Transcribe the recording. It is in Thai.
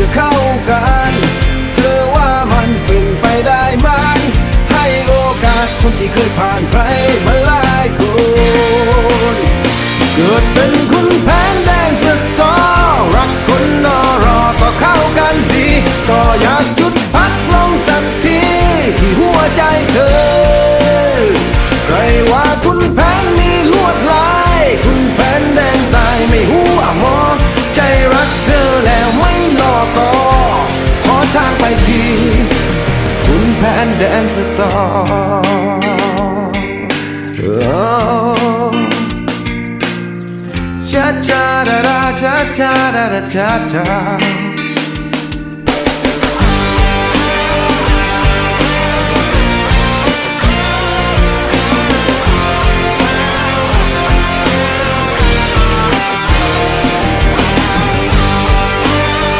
จะเข้ากัน เธอว่ามันเป็นไปได้ไหม ให้โอกาสคนที่เคยผ่านไปมาหลายคน เกิดเป็นคุณแผนแดงสตอรักคนนอรอก็เข้ากันดี ก็อยาก ทางไปทีคุณแผนแดงสตอ Oh. Cha cha da da cha cha da da cha cha